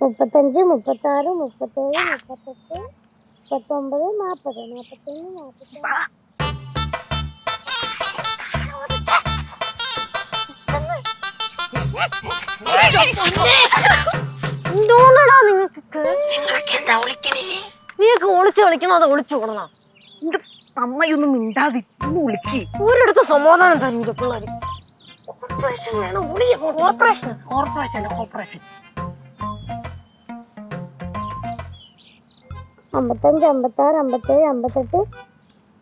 മുപ്പത്തഞ്ച് മുപ്പത്താറ് മുപ്പത്തേഴ് മുപ്പത്തെട്ട് മുപ്പത്തൊമ്പത് നാൽപ്പത് നാൽപ്പത്തൊന്ന് നാൽപ്പത്തി എന്തോന്നടാ നിങ്ങക്ക്? എന്താ വിളിക്കണേ? നീയൊക്കെ ഒളിച്ച് കളിക്കണോ അതോ ഒളിച്ചു ഓടണോ എന്റെ അമ്മയൊന്നും മിണ്ടാതിരിക്കുന്നു വിളിക്ക്. ഒരിടത്ത് സമാധാനം തരൂല പിള്ളേര്. കോർപ്പറേഷൻ കോർപ്പറേഷൻ കോർപ്പറേഷൻ കോർപ്പറേഷൻ അമ്പത്തഞ്ച് അമ്പത്താറ് അമ്പത്തേഴ് അമ്പത്തെട്ട്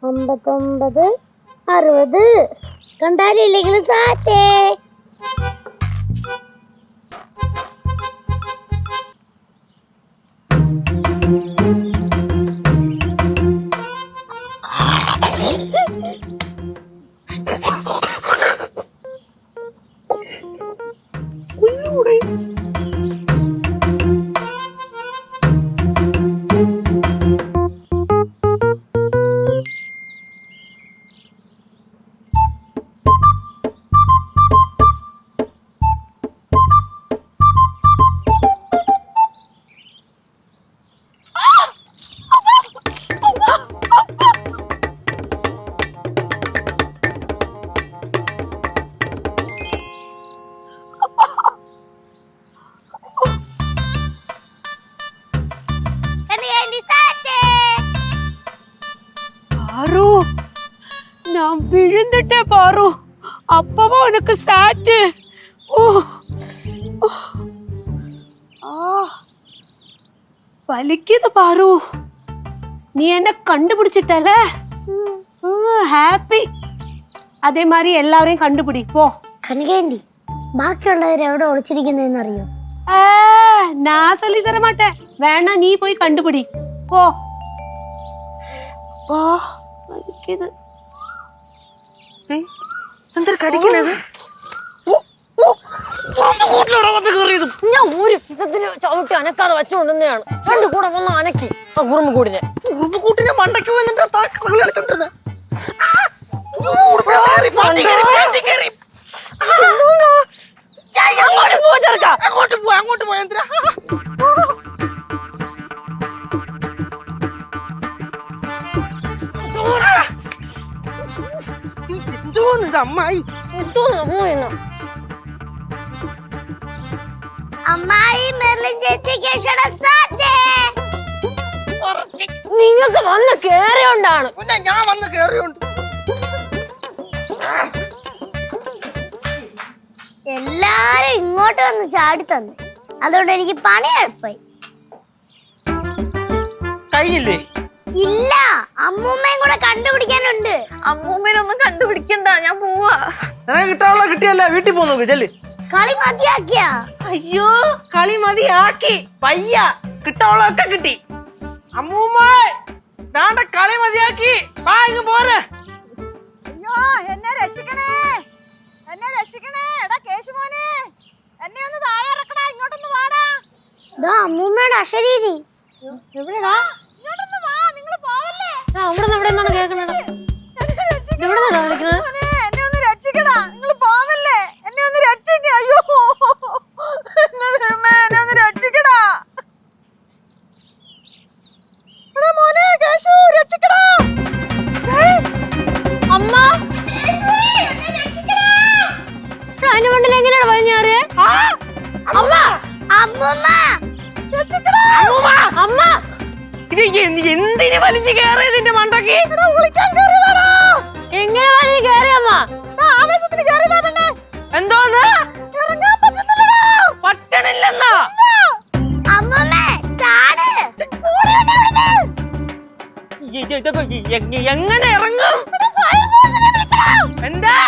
അമ്പത്തൊമ്പത് അറുപത്. കണ്ടാലില്ലെങ്കിൽ സാറ്റേ. நான் விழுந்துட்டேன் பாரு அப்பவா உனக்கு சாட்டு ஓ ஓ. ஆ வலிக்குது பாரு நீ என்ன கண்டுபிடிச்சிட்டல ஹாப்பி அதே மாதிரி எல்லாரையும் கண்டுபிடி போ കനകേണ്ടി ബാക്കിയുള്ളവർ എവിടെ ഒളിച്ചിരിക്കുന്നതെന്ന് അറിയോ ஆ, நான் சொல்லி தர மாட்டேன் வேணா நீ போய் கண்டுபிடி போ வா வலிக்குது എന്തൊരു കടിക്കണത്? ഞാൻ ഒരു വിധത്തിന് ചവിട്ടി അനക്കാതെ വെച്ചുകൊണ്ടുതന്നെയാണ് രണ്ട് കൂടെ വന്ന് അനക്കി ആ കുറുമ്പ് കൂടിനെ കുറുമ്പ് കൂട്ടിനെ മണ്ടയ്ക്ക് വന്നിട്ട് അമ്മായി. അമ്മായി മെർലിൻ ചേച്ചി നിങ്ങൾക്ക് വന്ന് കേറിയോണ്ടാണ്. പിന്നെ ഞാൻ വന്ന് കേറിയോണ്ട്. എല്ലാരും ഇങ്ങോട്ട് വന്ന് ചാടി തന്നു. അതുകൊണ്ട് എനിക്ക് പണി എളുപ്പമായി കഴിഞ്ഞില്ലേ? ഇല്ല. അമ്മൂമ്മയും കൂടെ കണ്ടുപിടിക്കാനുണ്ട്. അമ്മൂമ്മേനൊന്നും കണ്ടുപിടിക്കണ്ട. ഞാൻ പോവാ. നിനക്ക് കിട്ടാനുള്ള കിട്ടിയല്ല? വീട്ടിൽ പോ നോക്ക് ചെല്ല്. കളി മതിയാക്കിയ? അയ്യോ കളി മതിയാക്കി. പയ്യ കിട്ടാനുള്ളതൊക്കെ കിട്ടി. അമ്മൂമ്മ വേണ്ട കളി മതിയാക്കി. വാ ഇങ്ങ് പോരെ. അയ്യോ എന്നെ രക്ഷിക്കണേ. എന്നെ രക്ഷിക്കണേ. എടാ കേശുമോനെ. എന്നെ ഒന്ന് താഴെ ഇറക്കടാ. ഇങ്ങോട്ടൊന്ന് വാടാ. ഇതാ അമ്മൂമ്മയുടെ അശരീരി എവിടെടാ ഇങ്ങോട്ടൊന്ന് വാ നിങ്ങൾ പോവല്ലേ അവിടെ നിന്ന് എവിടെ നിന്നാണ് രക്ഷിക്കണേ. എവിടെ നിന്നാണ് വിളിക്കുന്നത് എന്നെ ഒന്ന് രക്ഷിക്കടാ. നിങ്ങൾ പോവല്ലേ? എന്നെ ഒന്ന് രക്ഷിക്ക. അയ്യോ. എന്നെ ദൈവമേ, എന്നെ ഒന്ന് രക്ഷിക്കടാ. എടാ മോനെ കേശു രക്ഷിക്കടാ. അമ്മ. അതിന്റെ മണ്ടിൽ എങ്ങനെയാണ് പതിഞ്ഞാറ് അമ്മ. അമ്മൂമ്മ. രക്ഷിക്കടാ. അമ്മ. എന്തിന് വലിഞ്ഞു കയറിയത് എന്റെ മണ്ടക്ക്? എങ്ങനെ ആവേശത്തിന് കയറിയതാ പെണ്ണെ. എന്തോന്ന്? ഇറങ്ങാൻ പറ്റുന്നില്ലടാ. പറ്റണില്ലെന്നാ? അമ്മൂമ്മ ചാട്. എങ്ങനെ ഇറങ്ങും. എന്താ?